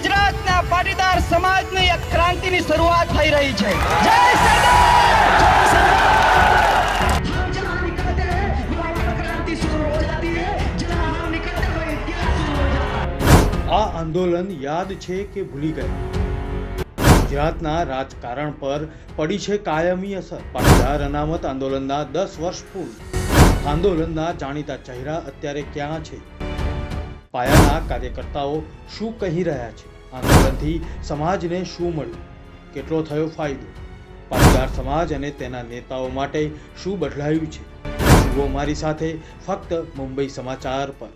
ગુજરાતના પાટીદાર સમાજની એક ક્રાંતિની શરૂઆત થઈ રહી છે. જય આ આંદોલન યાદ છે કે ભૂલી ગયા ગુજરાતના રાજકારણ પર પડી છે કાયમી અસર. પાટીદાર અનામત આંદોલનના દસ વર્ષ પૂર્ણ. આંદોલનના જાણીતા ચહેરા અત્યારે ક્યાં છે? પાયાના કાર્યકર્તાઓ શું કહી રહ્યા છે? આંદોલનથી સમાજને શું મળ્યું? કેટલો થયો ફાયદો? પાટીદાર સમાજ અને તેના નેતાઓ માટે શું બદલાયું છે? જુઓ મારી સાથે ફક્ત મુંબઈ સમાચાર પર.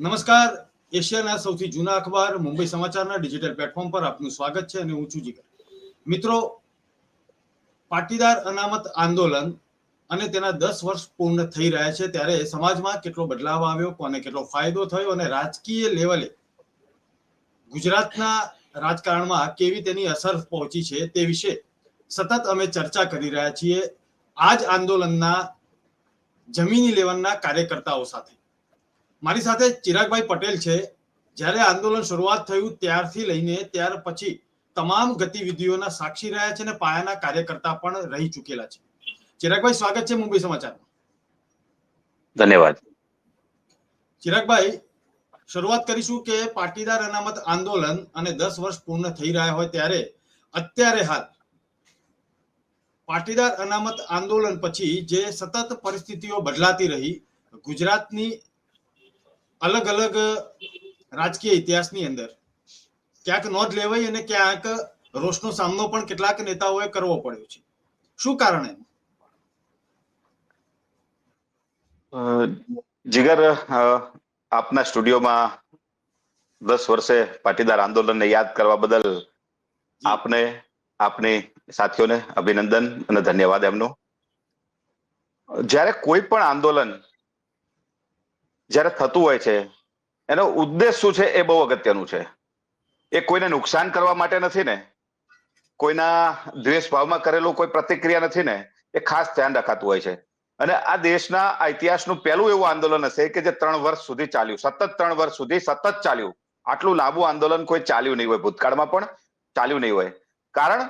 નમસ્કાર. એશિયાના સૌથી જૂના અખબાર મુંબઈ સમાચારના ડિજિટલ પ્લેટફોર્મ પર આપનું સ્વાગત છે અને હું છું જીગર. મિત્રો, પાટીદાર અનામત આંદોલન અને તેના દસ વર્ષ પૂર્ણ થઈ રહ્યા છે ત્યારે સમાજમાં કેટલો બદલાવ આવ્યો, કોને કેટલો ફાયદો થયો અને રાજકીય લેવલે ગુજરાતના રાજકારણમાં કેવી તેની અસર પહોંચી છે તે વિશે સતત અમે ચર્ચા કરી રહ્યા છીએ આ જ આંદોલનના જમીની લેવલના કાર્યકર્તાઓ સાથે. મારી સાથે ચિરાગભાઈ પટેલ છે. જ્યારે આંદોલન શરૂઆત થયું ત્યારથી લઈને ત્યાર પછી તમામ ગતિવિધિઓના સાક્ષી રહ્યા છે અને પાયાના કાર્યકર્તા પણ રહી ચૂકેલા છે. ચિરાગભાઈ સ્વાગત છે મુંબઈ સમાચારમાં. ધન્યવાદ. ચિરાગભાઈ શરૂઆત કરીશું કે પાટીદાર અનામત આંદોલન અને દસ વર્ષ પૂર્ણ થઈ રહ્યા હોય ત્યારે અત્યારે હાલ પાટીદાર અનામત આંદોલન પછી જે સતત પરિસ્થિતિઓ બદલાતી રહી, ગુજરાતની અલગ અલગ રાજકીય ઇતિહાસની અંદર ક્યાંક નોંધ લેવાઈ અને ક્યાંક રોષનો સામનો પણ કેટલાક નેતાઓએ કરવો પડ્યો છે. શું કારણ? એનું જીગર આપના સ્ટુડિયોમાં દસ વર્ષે પાટીદાર આંદોલનને યાદ કરવા બદલ આપને આપની સાથીઓને અભિનંદન અને ધન્યવાદ એમનો. જ્યારે કોઈ પણ આંદોલન જ્યારે થતું હોય છે એનો ઉદ્દેશ શું છે એ બહુ અગત્યનું છે. એ કોઈને નુકસાન કરવા માટે નથી ને કોઈના દ્વેષ ભાવમાં કરેલું કોઈ પ્રતિક્રિયા નથી ને એ ખાસ ધ્યાન રખાતું હોય છે. અને આ દેશના ઇતિહાસનું પહેલું એવું આંદોલન હશે કે જે ત્રણ વર્ષ સુધી ચાલ્યું. સતત ત્રણ વર્ષ સુધી સતત ચાલ્યું. આટલું લાંબુ આંદોલન કોઈ ચાલ્યું નહીં હોય. ભૂતકાળમાં પણ ચાલ્યું નહીં હોય. કારણ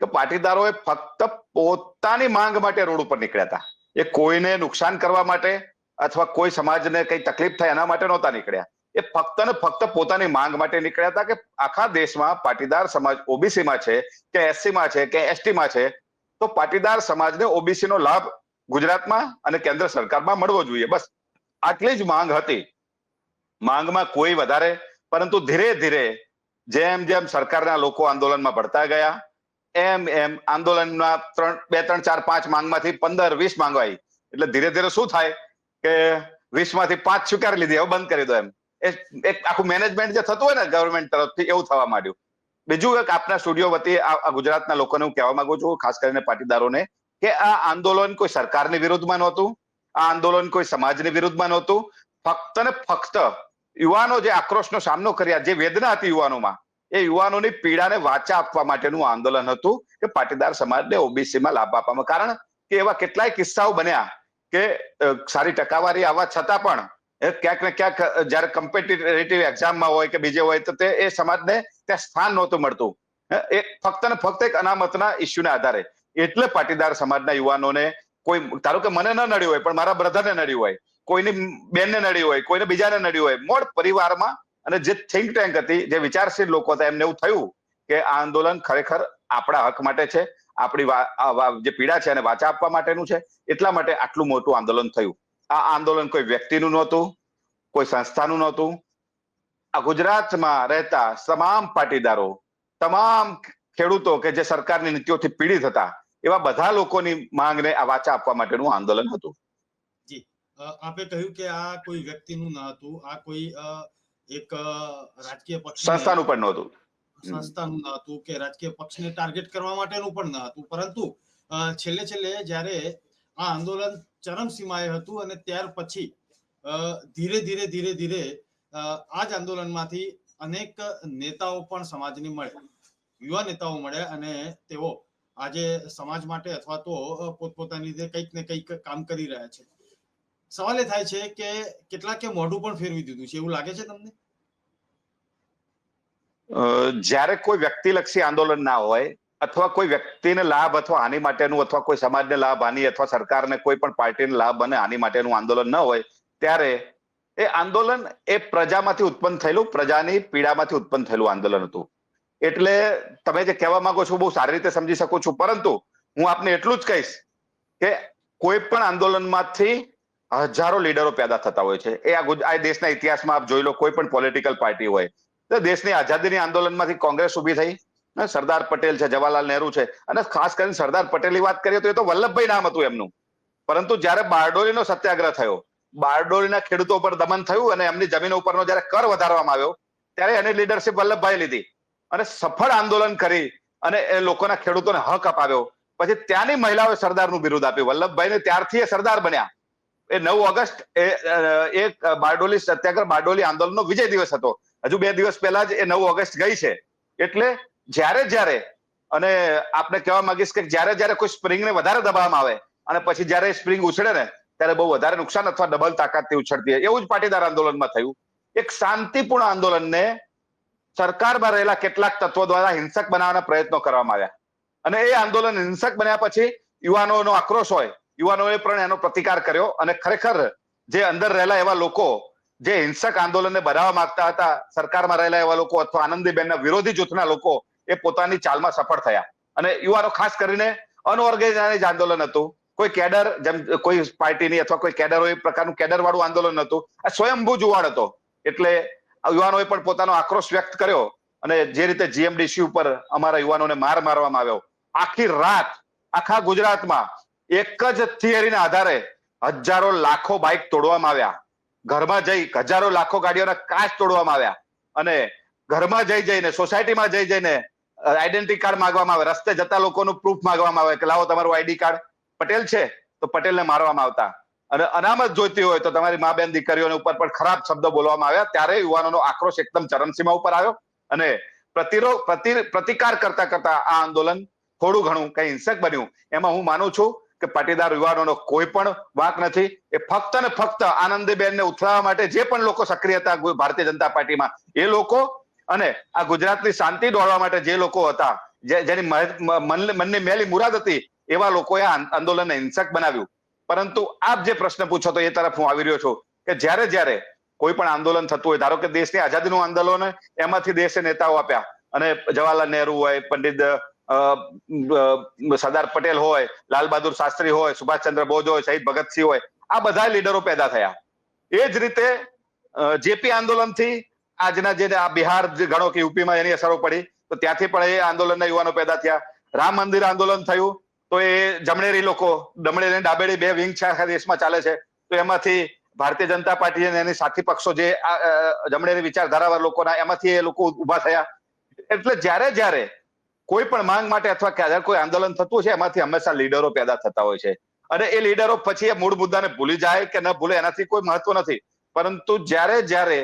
કે પાટીદારોએ ફક્ત પોતાની માંગ માટે રોડ ઉપર નીકળ્યા હતા. એ કોઈને નુકસાન કરવા માટે અથવા કોઈ સમાજને કઈ તકલીફ થાય એના માટે નહોતા નીકળ્યા. એ ફક્ત ને ફક્ત પોતાની માંગ માટે નીકળ્યા હતા કે આખા દેશમાં પાટીદાર સમાજ ઓબીસીમાં છે, કે એસસીમાં છે, કે એસટીમાં છે, તો પાટીદાર સમાજને ઓબીસી નો લાભ ગુજરાતમાં અને કેન્દ્ર સરકારમાં મળવો જોઈએ. બસ, આટલી જ માંગ હતી. માંગમાં કોઈ વધારે, પરંતુ ધીરે ધીરે જેમ જેમ સરકારના લોકો આંદોલનમાં ભળતા ગયા, એમ એમ આંદોલનના ત્રણ, બે, ત્રણ, ચાર, પાંચ માંગમાંથી પંદર, વીસ માંગવાઈ એટલે ધીરે ધીરે શું થાય કે વીસમાંથી પાંચ સ્વીકારી લીધી, હવે બંધ કરી દો એમ. એક આખું મેનેજમેન્ટ જે થતું હોય ને ગવર્મેન્ટ તરફથી એવું થવા માંડ્યું. બીજું એક આપના સ્ટુડિયો વતી આ ગુજરાતના લોકોને હું કહેવા માંગુ છું, ખાસ કરીને પાટીદારોને કે આ આંદોલન કોઈ સરકારની વિરુદ્ધમાં નહોતું, આ આંદોલન કોઈ સમાજની વિરુદ્ધમાં નહોતું. ફક્ત ને ફક્ત યુવાનો જે આક્રોશનો સામનો કર્યા, જે વેદના હતી યુવાનોમાં, એ યુવાનોની પીડાને વાચા આપવા માટેનું આંદોલન હતું કે પાટીદાર સમાજને ઓબીસીમાં લાભ આપવામાં. કારણ કે એવા કેટલાય કિસ્સાઓ બન્યા કે સારી ટકાવારી આવવા છતાં પણ ક્યાંક ને ક્યાંક જયારે કમ્પિટિટિવ એક્ઝામમાં હોય કે બીજે હોય તો તે, એ સમાજને ત્યાં સ્થાન નહોતું મળતું. એ ફક્ત ને ફક્ત એક અનામતના ઇસ્યુના આધારે. એટલે પાટીદાર સમાજના યુવાનોને કોઈ, ધારો કે મને ન નડ્યું હોય, પણ મારા બ્રધરને નડ્યું હોય, કોઈની બેનને નડ્યું હોય, કોઈને બીજાને નડ્યું હોય, મોડ પરિવારમાં અને જે થિંક ટેન્ક હતી, જે વિચારશીલ લોકો હતા, એમને એવું થયું કે આ આંદોલન ખરેખર આપણા હક માટે છે, આપણી જે પીડા છે એને વાચા આપવા માટેનું છે, એટલા માટે આટલું મોટું આંદોલન થયું. આ આંદોલન કોઈ વ્યક્તિનું નહોતું, કોઈ સંસ્થાનું નહોતું. આ ગુજરાતમાં રહેતા તમામ પાટીદારો, તમામ ખેડૂતો કે જે સરકારની નીતિઓથી પીડિત હતા એવા બધા લોકોની માંગને આ વાચા આપવા માટેનું આંદોલન હતું. જી. આપે કહ્યું કે આ કોઈ વ્યક્તિનું ન હતું આ કોઈ એક રાજકીય પક્ષ સંસ્થાનું પણ નહોતું સંસ્થાનું ન હતું કે રાજકીય પક્ષને ટાર્ગેટ કરવા માટેનું પણ ન હતું. પરંતુ છેલ્લે છેલ્લે જ્યારે આ આંદોલન ચરમસીમાએ હતું અને ત્યાર પછી ધીરે ધીરે ધીરે ધીરે આ જ આંદોલનમાંથી અનેક નેતાઓ પણ સમાજને મળ્યા. યુવા નેતાઓ મળ્યા અને તેઓ આજે સમાજ માટે અથવા તો પોતપોતાની રીતે કંઈક ને કંઈક કામ કરી રહ્યા છે. સવાલ એ થાય છે કે કેટલાકે મોઢું પણ ફેરવી દીધું છે. એવું લાગે છે તમને? જ્યારે કોઈ વ્યક્તિલક્ષી આંદોલન ના હોય અથવા કોઈ વ્યક્તિને લાભ અથવા હાનિ માટેનું અથવા કોઈ સમાજને લાભ હાનિ અથવા સરકારને કોઈ પણ પાર્ટીને લાભ અને હાનિ માટેનું આંદોલન ન હોય, ત્યારે એ આંદોલન એ પ્રજામાંથી ઉત્પન્ન થયેલું, પ્રજાની પીડામાંથી ઉત્પન્ન થયેલું આંદોલન હતું. એટલે તમે જે કહેવા માંગો છો બહુ સારી રીતે સમજી શકું છું. પરંતુ હું આપને એટલું જ કહીશ કે કોઈ પણ આંદોલનમાંથી હજારો લીડરો પેદા થતા હોય છે. એ આ દેશના ઇતિહાસમાં આપ જોઈ લો, કોઈ પણ પોલિટિકલ પાર્ટી હોય, તો દેશની આઝાદીની આંદોલનમાંથી કોંગ્રેસ ઊભી થઈ. સરદાર પટેલ છે, જવાહરલાલ નહેરુ છે, અને ખાસ કરીને સરદાર પટેલની વાત કરીએ તો એ તો વલ્લભભાઈ નામ હતું એમનું. પરંતુ જ્યારે બારડોલીનો સત્યાગ્રહ થયો, બારડોલીના ખેડૂતો પર દમન થયું અને એમની જમીનો ઉપરનો જ્યારે કર વધારવામાં આવ્યો, ત્યારે એની લીડરશિપ વલ્લભભાઈ લીધી. અને સફળ આંદોલન કરી અને એ લોકોના ખેડૂતોને હક અપાવ્યો. પછી ત્યાંની મહિલાઓએ સરદારનું બિરુદ આપ્યું. વલ્લભભાઈને ત્યારથી એ સરદાર બન્યા. એ નવ ઓગસ્ટ એ એક બારડોલી સત્યાગ્રહ બારડોલી આંદોલનનો વિજય દિવસ હતો. હજુ બે દિવસ પહેલા જ એ નવ ઓગસ્ટ ગઈ છે. એટલે જ્યારે જ્યારે, અને આપણે કહેવા માંગીશ કે જ્યારે જ્યારે કોઈ સ્પ્રિંગને વધારે દબાવવામાં આવે અને પછી જ્યારે સ્પ્રિંગ ઉછળે ને, ત્યારે બહુ વધારે નુકસાન અથવા ડબલ તાકાતથી ઉછળતી હોય. એવું જ પાટીદાર આંદોલનમાં થયું. એક શાંતિપૂર્ણ આંદોલનને સરકારમાં રહેલા કેટલાક તત્વો દ્વારા હિંસક બનાવવાના પ્રયત્નો કરવામાં આવ્યા. અને એ આંદોલન હિંસક બન્યા પછી યુવાનોનો આક્રોશ હોય, યુવાનોએ પણ એનો પ્રતિકાર કર્યો અને ખરેખર જે અંદર રહેલા એવા લોકો, જે હિંસક આંદોલનને બનાવવા માંગતા હતા, સરકારમાં રહેલા એવા લોકો અથવા આનંદીબેનના વિરોધી જૂથના લોકો એ પોતાની ચાલમાં સફળ થયા. અને યુવાનો ખાસ કરીને અનઓર્ગેનાઇઝ આંદોલન હતું. કોઈ કેડર જેમ, કોઈ પાર્ટીની અથવા કોઈ કેડર હોય પ્રકારનું કેડર વાળું આંદોલન હતું આ સ્વયંભૂ જુવાળ હતો. એટલે યુવાનોએ પણ પોતાનો આક્રોશ વ્યક્ત કર્યો અને જે રીતે જીએમડીસી ઉપર અમારા યુવાનોને માર મારવામાં આવ્યો. આખી રાત, આખા ગુજરાતમાં એક જ થિયરીના આધારે હજારો લાખો બાઇક તોડવામાં આવ્યા. ઘરમાં જઈ હજારો લાખો ગાડીઓના કાચ તોડવામાં આવ્યા. અને ઘરમાં જઈ જઈને, સોસાયટીમાં જઈ જઈને આઈડેન્ટિટી કાર્ડ માંગવામાં આવે, રસ્તે જતા લોકોનું પ્રૂફ માંગવામાં આવે કે લાવો તમારું આઈડી કાર્ડ પટેલ છે, તો પટેલને મારવામાં આવતા. અને અનામત જોઈતી હોય તો તમારી મા બેન દીકરીઓને ઉપર પણ ખરાબ શબ્દો બોલવામાં આવ્યા. ત્યારે યુવાનોનો આક્રોશ એકદમ ચરમસીમા ઉપર આવ્યો અને પ્રતિરોધ પ્રતિ, પ્રતિકાર કરતા કરતા આ આંદોલન થોડું ઘણું કઈ હિંસક બન્યું. એમાં હું માનું છું કે પાટીદાર યુવાનોનો કોઈ પણ વાંક નથી. એ ફક્ત ને ફક્ત આનંદીબેનને ઉથલાવવા માટે જે પણ લોકો સક્રિય હતા ભારતીય જનતા પાર્ટીમાં, એ લોકો અને આ ગુજરાતની શાંતિ દોડવા માટે જે લોકો હતા જેની મનની મેલી મુરાદ હતી, એવા લોકોએ આંદોલનને હિંસક બનાવ્યું. પરંતુ આપ જે પ્રશ્ન પૂછો તો એ તરફ હું આવી રહ્યો છું કે જ્યારે જ્યારે કોઈ પણ આંદોલન થતું હોય, ધારો કે દેશની આઝાદીનું આંદોલન એમાંથી દેશે નેતાઓ આપ્યા અને જવાહરલાલ નહેરુ હોય, પંડિત સરદાર પટેલ હોય, લાલ બહાદુર શાસ્ત્રી હોય, સુભાષચંદ્ર બોઝ હોય, શહીદ ભગતસિંહ હોય, આ બધા લીડરો પેદા થયા. એ જ રીતે જેપી આંદોલનથી આજના જે આ બિહાર ગણો કે યુપીમાં એની અસરો પડી, તો ત્યાંથી પણ એ આંદોલનના યુવાનો પેદા થયા. રામ મંદિર આંદોલન થયું. તો એ જમણેરી લોકો જમણેરી અને ડાબેરી બે વિંગ છે આખા દેશમાં ચાલે છે. તો એમાંથી ભારતીય જનતા પાર્ટી અને એની સાથી પક્ષો જે જમણેરી વિચારધારાવાળા લોકોના, એમાંથી એ લોકો ઊભા થયા. એટલે જ્યારે જ્યારે કોઈ પણ માંગ માટે અથવા ક્યારે કોઈ આંદોલન થતું છે, એમાંથી હંમેશા લીડરો પેદા થતા હોય છે. અને એ લીડરો પછી એ મૂળ મુદ્દાને ભૂલી જાય કે ન ભૂલે, એનાથી કોઈ મહત્વ નથી. પરંતુ જ્યારે જ્યારે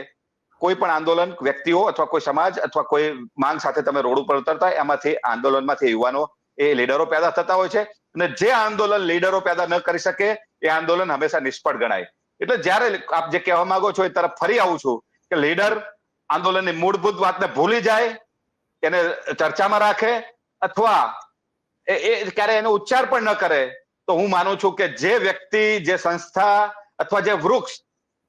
કોઈ પણ આંદોલન, વ્યક્તિઓ અથવા કોઈ સમાજ અથવા કોઈ માંગ સાથે તમે રોડ ઉપર ઉતરતા એમાંથી આંદોલનમાંથી યુવાનો એ લીડરો પેદા થતા હોય છે અને જે આંદોલન લીડરો પેદા ન કરી શકે એ આંદોલન હંમેશા નિષ્ફળ ગણાય. એટલે જ્યારે આપ જે કહેવા માંગો છો એ તરફ ફરી આવું છું કે લીડર આંદોલનની મૂળભૂત વાતને ભૂલી જાય, એને ચર્ચામાં રાખે અથવા એ ક્યારે એનો ઉચ્ચાર પણ ન કરે, તો હું માનું છું કે જે વ્યક્તિ, જે સંસ્થા અથવા જે વૃક્ષ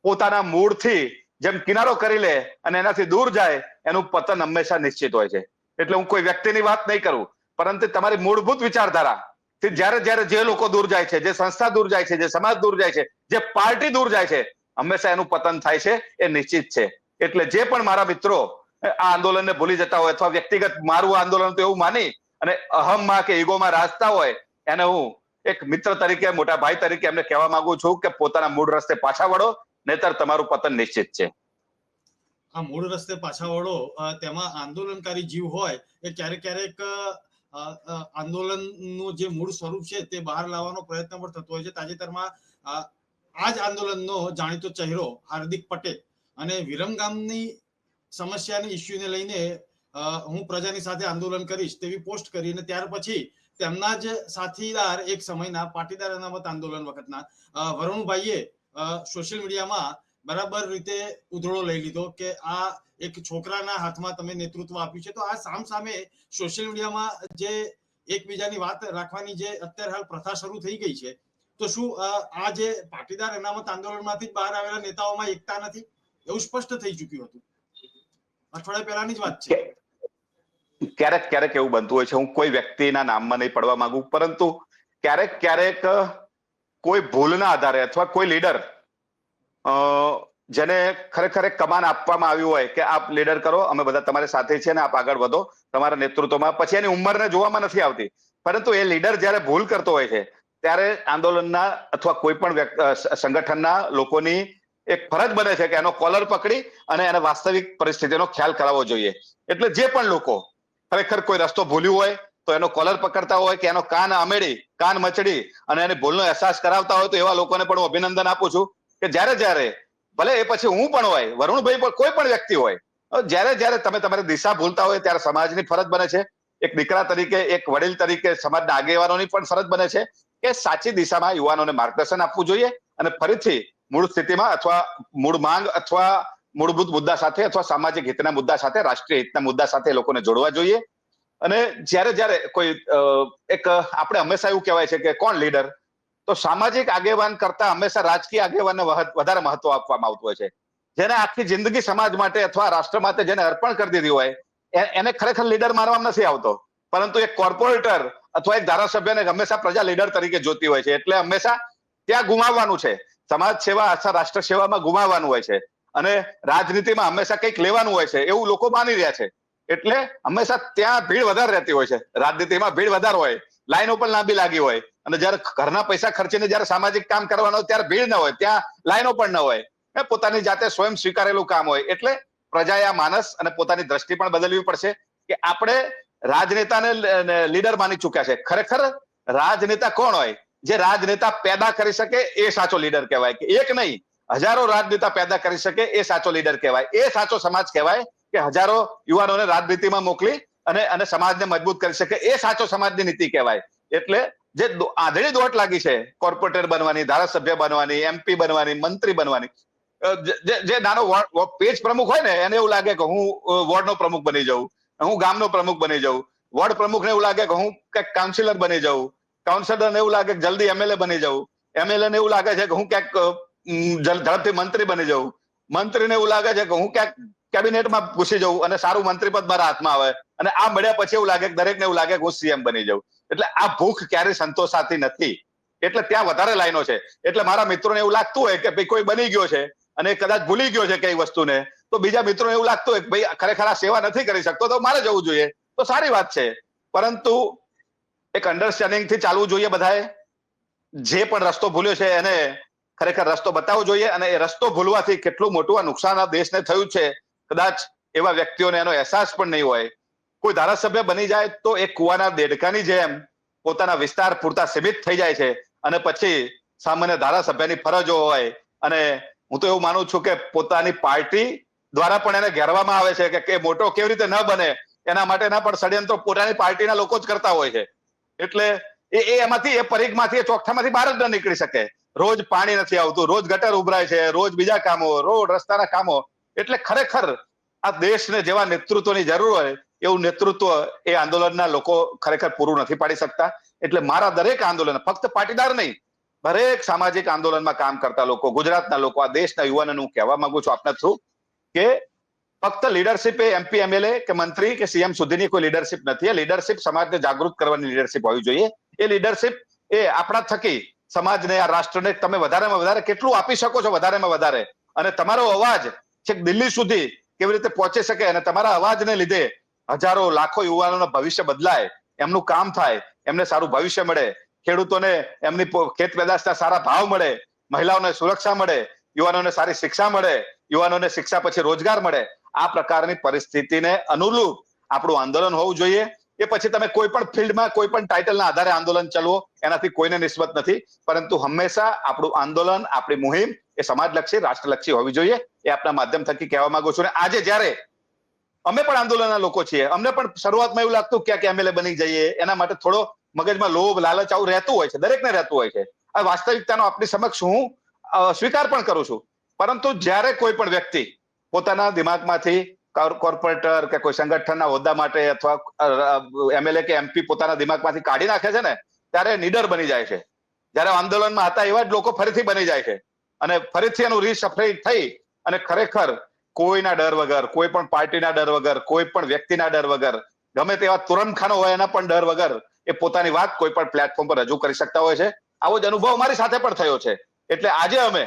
પોતાના મૂળથી જેમ કિનારો કરી લે અને એનાથી દૂર જાય, એનું પતન હંમેશા નિશ્ચિત હોય છે. એટલે હું કોઈ વ્યક્તિની વાત નહીં કરું. પરંતુ તમારી મૂળભૂત વિચારધારા જ્યારે જ્યારે જે લોકો દૂર જાય છે, જે સંસ્થા દૂર જાય છે, જે સમાજ દૂર જાય છે, જે પાર્ટી દૂર જાય છે, હંમેશા એનું પતન થાય છે, એ નિશ્ચિત છે. એટલે જે પણ મારા મિત્રો આ આંદોલનને ભૂલી જતા હોય અથવા વ્યક્તિગત મારું આંદોલન તો એવું માની અને અહમમાં કે ઈગોમાં રાજતા હોય, એને હું એક મિત્ર તરીકે, મોટા ભાઈ તરીકે એમને કહેવા માંગુ છું કે પોતાના મૂળ રસ્તે પાછા વળો, નહીતર તમારું પતન નિશ્ચિત છે. આ મૂળ રસ્તે પાછા વળો તેમાં આંદોલનકારી જીવ હોય, એ ક્યારેક ક્યારેક આંદોલનનું જે મૂળ સ્વરૂપ છે તે બહાર લાવવાનો પ્રયત્ન પણ થતો હોય છે. તાજેતરમાં આ જ આંદોલનનો જાણીતો ચહેરો હાર્દિક પટેલ અને વિરમગામની સમસ્યાની ઇસ્યુને લઈને હું પ્રજાની સાથે આંદોલન કરીશ તેવી પોસ્ટ કરી અને ત્યાર પછી તેમના જ સાથીદાર એક સમયના પાટીદાર અનામત આંદોલન વખતના વરુણભાઈએ સોશિયલ મીડિયામાં બરાબર રીતે ઉધડો લઈ લીધો કે આ એક છોકરાના હાથમાં તમે નેતૃત્વ આપ્યું છે. તો આ સામ સામે સોશિયલ મીડિયામાં જે એકબીજાની વાત રાખવાની જે અત્યારે હાલ પ્રથા શરૂ થઈ ગઈ છે. તો શું આ જે પાટીદાર અનામત આંદોલનમાંથી બહાર આવેલા નેતાઓમાં એકતા નથી? એવું સ્પષ્ટ થઈ ચૂક્યું હતું. અઠવાડિયા પહેલાની જ વાત છે. ક્યારેક ક્યારેક એવું બનતું હોય છે. હું કોઈ વ્યક્તિના નામમાં નહીં પડવા માંગુ, પરંતુ ક્યારેક ક્યારેક કોઈ ભૂલના આધારે અથવા કોઈ લીડર જેને ખરેખર એક કમાન આપવામાં આવ્યું હોય કે આપ લીડર કરો, અમે બધા તમારી સાથે છીએ અને આપ આગળ વધો તમારા નેતૃત્વમાં. પછી એની ઉંમરને જોવામાં નથી આવતી. પરંતુ એ લીડર જ્યારે ભૂલ કરતો હોય છે, ત્યારે આંદોલનના અથવા કોઈ પણ સંગઠનના લોકોની એક ફરજ બને છે કે એનો કોલર પકડી અને એને વાસ્તવિક પરિસ્થિતિનો ખ્યાલ કરાવવો જોઈએ. એટલે જે પણ લોકો ખરેખર કોઈ રસ્તો ભૂલ્યું હોય, તો એનો કોલર પકડતા હોય કે એનો કાન અમેડી કાન મચડી અને એની ભૂલનો અહેસાસ કરાવતા હોય તો એવા લોકોને પણ હું અભિનંદન આપું છું. કે જ્યારે જ્યારે, ભલે એ પછી હું પણ હોય, વરુણભાઈ પણ કોઈ પણ વ્યક્તિ હોય જ્યારે જ્યારે તમે તમારી દિશા ભૂલતા હોય ત્યારે સમાજની ફરજ બને છે. એક દીકરા તરીકે, એક વડીલ તરીકે સમાજના આગેવાનોની પણ ફરજ બને છે કે સાચી દિશામાં યુવાનોને માર્ગદર્શન આપવું જોઈએ અને ફરીથી મૂળ સ્થિતિમાં અથવા મૂળ માંગ અથવા મૂળભૂત મુદ્દા સાથે અથવા સામાજિક હિતના મુદ્દા સાથે, રાષ્ટ્રીય હિતના મુદ્દા સાથે લોકોને જોડવા જોઈએ. અને જ્યારે જ્યારે કોઈ એક આપણે હંમેશા એવું કહેવાય છે કે કોણ લીડર તો સામાજિક આગેવાન કરતા હંમેશા રાજકીય આગેવાનને વધારે મહત્વ આપવામાં આવતું હોય છે. જેને આખી જિંદગી સમાજ માટે અથવા રાષ્ટ્ર માટે જેને અર્પણ કરી દીધી હોય એને ખરેખર લીડર માનવામાં નથી આવતો. પરંતુ એક કોર્પોરેટર અથવા એક ધારાસભ્યને હંમેશા પ્રજા લીડર તરીકે જોતી હોય છે. એટલે હંમેશા ત્યાં ગુમાવવાનું છે. સમાજ સેવા અથવા રાષ્ટ્ર સેવામાં ગુમાવવાનું હોય છે. અને રાજનીતિમાં હંમેશા કંઈક લેવાનું હોય છે. એવું લોકો માની રહ્યા છે. એટલે હંમેશા ત્યાં ભીડ વધારે રહેતી હોય છે. રાજનીતિમાં ભીડ વધારે હોય. લાઈનો પણ લાંબી લાગી હોય. અને જયારે ઘરના પૈસા ખર્ચીને જયારે સામાજિક કામ કરવાનો ત્યારે ભીડ ન હોય, ત્યાં લાઈનો પણ ન હોય. પોતાની જાતે સ્વયં સ્વીકારેલું કામ હોય. એટલે પ્રજાએ આ માનસ અને પોતાની દ્રષ્ટિ પણ બદલવી પડશે કે આપણે રાજનેતાને લીડર માની ચૂક્યા છે. ખરેખર રાજનેતા કોણ હોય? જે રાજનેતા પેદા કરી શકે એ સાચો લીડર કહેવાય કે એક નહીં. હજારો રાજનેતા પેદા કરી શકે એ સાચો લીડર કહેવાય. એ સાચો સમાજ કહેવાય કે હજારો યુવાનોને રાજનીતિમાં મોકલી અને અને સમાજને મજબૂત કરી શકે એ સાચો સમાજની નીતિ કહેવાય. એટલે જે આંધળી દોટ લાગી છે, કોર્પોરેટર બનવાની, ધારાસભ્ય બનવાની એમપી બનવાની, મંત્રી બનવાની. જે- નાનો પેજ પ્રમુખ હોય ને, એને એવું લાગે કે હું વોર્ડનો પ્રમુખ બની જાઉં, હું ગામનો પ્રમુખ બની જાઉં વોર્ડ પ્રમુખને એવું લાગે કે હું ક્યાંક કાઉન્સિલર બની જાઉં કાઉન્સિલરને એવું લાગે કે જલ્દી એમએલએ બની જાઉં એમએલએ ને એવું લાગે છે કે હું ક્યાંક ઝડપથી મંત્રી બની જાઉં, મંત્રીને એવું લાગે છે કે હું ક્યાંક કેબિનેટમાં ઘૂસી જાઉં અને સારું મંત્રી પદ મારા હાથમાં આવે અને આ મળ્યા પછી એવું લાગે કે દરેકને એવું લાગે કે હું સીએમ બની જાઉં. એટલે આ ભૂખ ક્યારેય સંતોષાતી નથી. એટલે ત્યાં વધારે લાઈનો છે. એટલે મારા મિત્રોને એવું લાગતું હોય કે ભાઈ કોઈ બની ગયો છે અને કદાચ ભૂલી ગયો છે કઈ વસ્તુને, તો બીજા મિત્રોને એવું લાગતું હોય કે ભાઈ ખરેખર આ સેવા નથી કરી શકતો, તો મારે જવું જોઈએ. તો સારી વાત છે. પરંતુ એક અન્ડરસ્ટેન્ડિંગથી ચાલવું જોઈએ બધાએ. જે પણ રસ્તો ભૂલ્યો છે એને ખરેખર રસ્તો બતાવવો જોઈએ અને એ રસ્તો ભૂલવાથી કેટલું મોટું આ નુકસાન આ દેશને થયું છે. કદાચ એવા વ્યક્તિઓને એનો અહેસાસ પણ નહીં હોય. કોઈ ધારાસભ્ય બની જાય તો એ કુવાના દેડકાની જેમ પોતાના વિસ્તાર પૂરતા સીમિત થઈ જાય છે અને પછી સામાન્ય ધારાસભ્યની ફરજો હોય. અને હું તો એવું માનું છું કે પોતાની પાર્ટી દ્વારા પણ એને ઘેરવામાં આવે છે કે મોટો કેવી રીતે ન બને એના માટેના પણ ષડયંત્રો પોતાની પાર્ટીના લોકો જ કરતા હોય છે. એટલે એ એ એમાંથી, એ પરિઘમાંથી, એ ચોકઠામાંથી બહાર જ ન નીકળી શકે. રોજ પાણી નથી આવતું, રોજ ગટર ઉભરાય છે, રોજ બીજા કામો, રોડ રસ્તાના કામો. એટલે ખરેખર આ દેશને જેવા નેતૃત્વની જરૂર હોય એવું નેતૃત્વ એ આંદોલનના લોકો ખરેખર પૂરું નથી પાડી શકતા. એટલે મારા દરેક આંદોલન, ફક્ત પાટીદાર નહીં, દરેક સામાજિક આંદોલનમાં કામ કરતા લોકો, ગુજરાતના લોકો, આ દેશના યુવાનોને હું કહેવા માંગુ છું આપના થ્રુ કે ફક્ત લીડરશિપ એ એમપી એમએલએ કે મંત્રી કે સીએમ સુધીની કોઈ લીડરશિપ નથી. એ લીડરશિપ સમાજને જાગૃત કરવાની લીડરશિપ હોવી જોઈએ. એ લીડરશિપ એ આપણા થકી સમાજને, આ રાષ્ટ્રને તમે વધારેમાં વધારે કેટલું આપી શકો છો વધારેમાં વધારે? અને તમારો અવાજ છેક દિલ્હી સુધી કેવી રીતે પહોંચી શકે અને તમારા અવાજને લીધે હજારો, લાખો યુવાનોનું ભવિષ્ય બદલાય, એમનું કામ થાય, એમને સારું ભવિષ્ય મળે, ખેડૂતોને એમની ખેત પેદાશના સારા ભાવ મળે, મહિલાઓને સુરક્ષા મળે, યુવાનોને સારી શિક્ષા મળે, યુવાનોને શિક્ષા પછી રોજગાર મળે, આ પ્રકારની પરિસ્થિતિને અનુરૂપ આપણું આંદોલન હોવું જોઈએ. એ પછી તમે કોઈ પણ ફિલ્ડમાં કોઈ પણ ટાઇટલના આધારે આંદોલન ચલવો, એનાથી કોઈને નિસ્બત નથી. પરંતુ હંમેશા આપણું આંદોલન, આપણી મુહિમ એ સમાજલક્ષી, રાષ્ટ્રલક્ષી હોવી જોઈએ. એ આપણા માધ્યમ થકી કહેવા માંગુ છું. અને આજે જ્યારે અમે પણ આંદોલનના લોકો છીએ. અમને પણ શરૂઆતમાં એવું લાગતું ક્યાંક એમએલએ બની જઈએ. એના માટે થોડો મગજમાં લોભ, લાલચ આવું રહેતું હોય છે. દરેકને રહેતું હોય છે. આ વાસ્તવિકતાનો આપણી સમક્ષ હું સ્વીકાર પણ કરું છું. પરંતુ જ્યારે કોઈ પણ વ્યક્તિ પોતાના દિમાગમાંથી કોર- કોર્પોરેટર કે કોઈ સંગઠનના હોદ્દા માટે અથવા એમએલએ કે એમપી પોતાના દિમાગમાંથી કાઢી નાખે છે ને, ત્યારે નીડર બની જાય છે. જ્યારે આંદોલનમાં હતા એવા જ લોકો ફરીથી બની જાય છે. અને ફરીથી એનું રીસફરી થઈ અને ખરેખર કોઈના ડર વગર, કોઈ પણ પાર્ટીના ડર વગર, કોઈ પણ વ્યક્તિના ડર વગર, ગમે તેવા તુરંતખાનો હોય એના પણ ડર વગર એ પોતાની વાત કોઈ પણ પ્લેટફોર્મ પર રજૂ કરી શકતા હોય છે. આવો જ અનુભવ અમારી સાથે પણ થયો છે. એટલે આજે અમે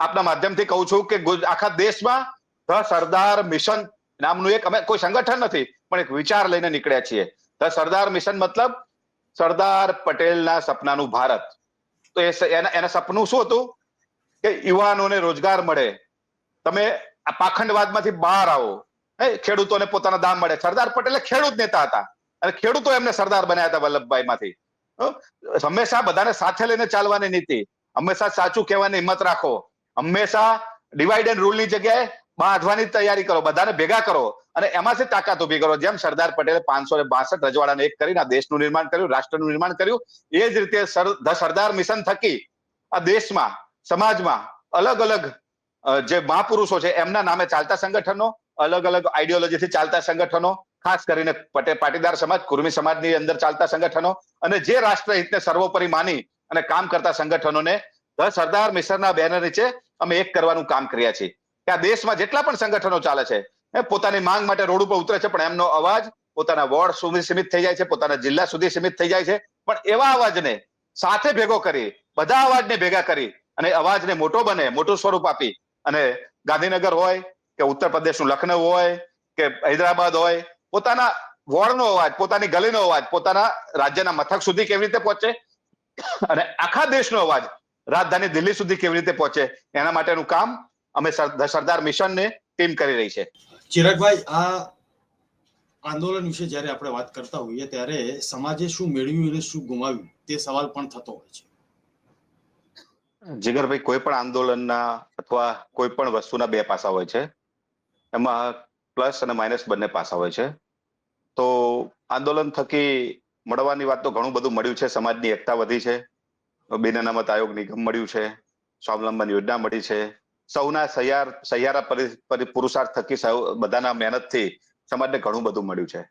આપના માધ્યમથી કહું છું કે આખા દેશમાં ધ સરદાર મિશન નામનું એક અમે કોઈ સંગઠન નથી, પણ એક વિચાર લઈને નીકળ્યા છીએ. ધ સરદાર મિશન મતલબ સરદાર પટેલના સપનાનું ભારત. તો એના એના સપનું શું હતું? કે યુવાનોને રોજગાર મળે. તમે આ પાખંડવાદમાંથી બહાર આવો. હે, ખેડૂતોને પોતાના દામ મળે. સરદાર પટેલ ખેડૂત નેતા હતા. અને ખેડૂતો એમને સરદાર બનાવ્યા હતા વલ્લભભાઈ માંથી હંમેશા બધાને સાથે લઈને ચાલવાની નીતિ. હંમેશા સાચું કહેવાની હિંમત રાખો. હંમેશા ડિવાઈડ એન્ડ રૂલની જગ્યાએ બાંધવાની તૈયારી કરો. બધાને ભેગા કરો. અને એમાંથી તાકાત ઊભી કરો. જેમ સરદાર પટેલે પાંચસો ને બાસઠ રજવાડાને એક કરીને આ દેશનું નિર્માણ કર્યું રાષ્ટ્રનું નિર્માણ કર્યું એ જ રીતે સરદાર મિશન થકી આ દેશમાં સમાજમાં અલગ અલગ જે મહાપુરુષો છે, એમના નામે ચાલતા સંગઠનો, અલગ અલગ આઈડિયોલોજીથી ચાલતા સંગઠનો, ખાસ કરીને પટેલ પાટીદાર સમાજ, કુર્મી સમાજની અંદર ચાલતા સંગઠનો અને જે રાષ્ટ્રહિતને સર્વોપરી માની અને કામ કરતા સંગઠનોને ધ સરદાર મિશનના બેનર નીચે અમે એક કરવાનું કામ કર્યા છીએ. કે આ દેશમાં જેટલા પણ સંગઠનો ચાલે છે, એ પોતાની માંગ માટે રોડ ઉપર ઉતરે છે, પણ એમનો અવાજ પોતાના વોર્ડ સુધી સીમિત થઈ જાય છે, પોતાના જિલ્લા સુધી સીમિત થઈ જાય છે, પણ એવા અવાજને સાથે ભેગો કરી, બધા અવાજને ભેગા કરી અને અવાજને મોટો બને, મોટું સ્વરૂપ આપી અને ગાંધીનગર હોય કે ઉત્તર પ્રદેશનું લખનઉ હોય કે હૈદરાબાદ હોય પોતાના વોર્ડનો અવાજ પોતાની ગલીનો અવાજ પોતાના રાજ્યના મથક સુધી કેવી રીતે પહોંચે? અને આખા દેશનો અવાજ રાજધાની દિલ્હી સુધી કેવી રીતે પહોંચે? એના માટેનું કામ અમે સરદાર મિશનને ટીમ કરી રહી છે. ચિરાગભાઈ આ આંદોલન વિશે જ્યારે આપણે વાત કરતા હોઈએ ત્યારે સમાજે શું મેળવ્યું અને શું ગુમાવ્યું તે સવાલ પણ થતો હોય છે. જીગરભાઈ કોઈ પણ આંદોલનના અથવા કોઈ પણ વસ્તુના બે પાસા હોય છે. એમાં પ્લસ અને માઇનસ બંને પાસા હોય છે. તો આંદોલન થકી મળવાની વાત તો ઘણું બધું મળ્યું છે. સમાજની એકતા વધી છે. બિન અનામત આયોગ નિગમ મળ્યું છે. સ્વાવલંબન યોજના મળી છે. સૌના સહિયાર, સહિયારા પરી- પરી- પુરુષાર્થ થકી સૌ, બધાના મહેનતથી સમાજને ઘણું બધું મળ્યું છે.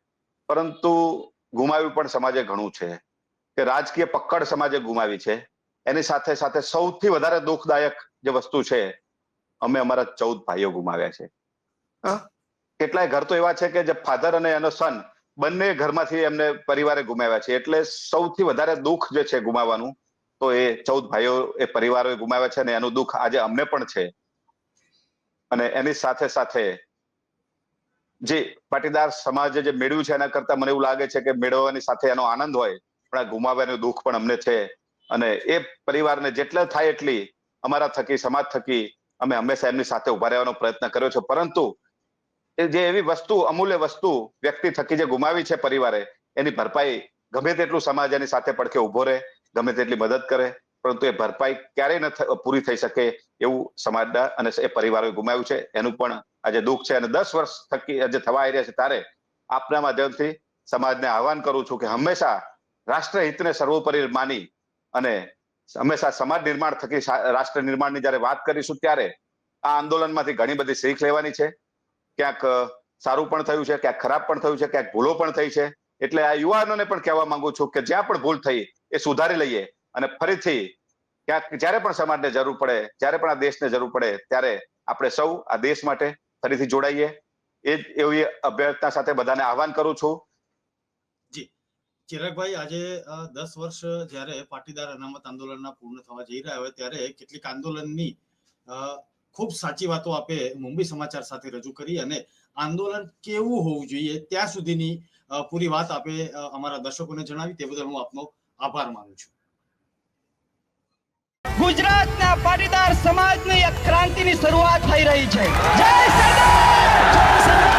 પરંતુ ગુમાવ્યું પણ સમાજે ઘણું છે. કે રાજકીય પકડ સમાજે ગુમાવી છે. એની સાથે સાથે સૌથી વધારે દુઃખદાયક જે વસ્તુ છે અમે અમારા ચૌદ ભાઈઓ ગુમાવ્યા છે? કેટલાય ઘર તો એવા છે કે જે ફાધર અને એનો સન બંને ઘરમાંથી એમને પરિવારે ગુમાવ્યા છે. એટલે સૌથી વધારે દુઃખ જે છે ગુમાવવાનું, તો એ ચૌદ ભાઈઓ એ પરિવારોએ ગુમાવ્યા છે અને એનું દુઃખ આજે અમને પણ છે. અને એની સાથે સાથે જે પાટીદાર સમાજે જે મેળવ્યું છે એના કરતા મને એવું લાગે છે કે મેળવવાની સાથે એનો આનંદ હોય, પણ આ ગુમાવ્યાનું દુઃખ પણ અમને છે. અને એ પરિવારને જેટલા થાય એટલી અમારા થકી, સમાજ થકી અમે હંમેશા એમની સાથે ઊભા રહેવાનો પ્રયત્ન કર્યો છે. પરંતુ જે એવી વસ્તુ, અમૂલ્ય વસ્તુ વ્યક્તિ થકી જે ગુમાવી છે પરિવારે, એની ભરપાઈ ગમે તેટલું સમાજ એની સાથે પડખે ઊભો રહે, ગમે તેટલી મદદ કરે, પરંતુ એ ભરપાઈ ક્યારેય ન પૂરી થઈ શકે એવું સમાજના અને એ પરિવારોએ ગુમાવ્યું છે. એનું પણ આજે દુઃખ છે અને દસ વર્ષ થકી આજે થવા આવી રહ્યા છે ત્યારે આપના માધ્યમથી સમાજને આહવાન કરું છું કે હંમેશા રાષ્ટ્રહિતને સર્વોપરી માની અને હંમેશા સમાજ નિર્માણ થકી રાષ્ટ્ર નિર્માણની જ્યારે વાત કરીશું ત્યારે આ આંદોલનમાંથી ઘણી બધી શીખ લેવાની છે. ક્યાંક સારું પણ થયું છે, ક્યાંક ખરાબ પણ થયું છે, ક્યાંક ભૂલો પણ થઈ છે. એટલે આ યુવાનોને પણ કહેવા માંગુ છું કે જ્યાં પણ ભૂલ થઈ એ સુધારી લઈએ અને ફરીથી ક્યાંક, જ્યારે પણ સમાજને જરૂર પડે, જ્યારે પણ આ દેશને જરૂર પડે, ત્યારે આપણે સૌ આ દેશ માટે ફરીથી જોડાઈએ. એ જ એવી અભ્યર્થના સાથે બધાને આહવાન કરું છું. ચિરાગભાઈ, આજે દસ વર્ષ જ્યારે પાટીદાર અનામત આંદોલનના પૂર્ણ થવા જઈ રહ્યા હોય ત્યારે કેટલીક આંદોલનની ખૂબ સાચી વાતો આપે મુંબઈ સમાચાર સાથે રજૂ કરી અને આંદોલન કેવું હોવું જોઈએ ત્યાં સુધીની પૂરી વાત આપે અમારા દર્શકોને જણાવી. તે બદલ હું આપનો આભાર માનું છું. ગુજરાતના પાટીદાર સમાજની એક ક્રાંતિની શરૂઆત થઈ રહી છે. જય સરદાર! हम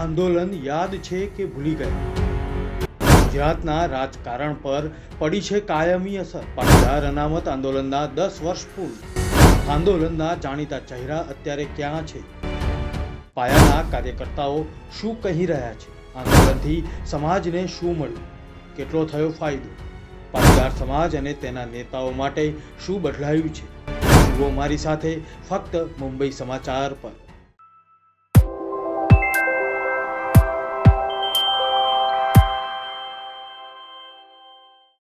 આંદોલન યાદ છે કે ભૂલી ગયા ગુજરાતના રાજકારણ પર પડી છે કાયમી અસર. પાટીદાર અનામત આંદોલનના દસ વર્ષ પૂર્ણ. આંદોલનના જાણીતા ચહેરા અત્યારે ક્યાં છે? પાયાના કાર્યકર્તાઓ શું કહી રહ્યા છે? આંદોલનથી સમાજને શું મળ્યું? કેટલો થયો ફાયદો? પાટીદાર સમાજ અને તેના નેતાઓ માટે શું બદલાયું છે? જુઓ મારી સાથે ફક્ત મુંબઈ સમાચાર પર.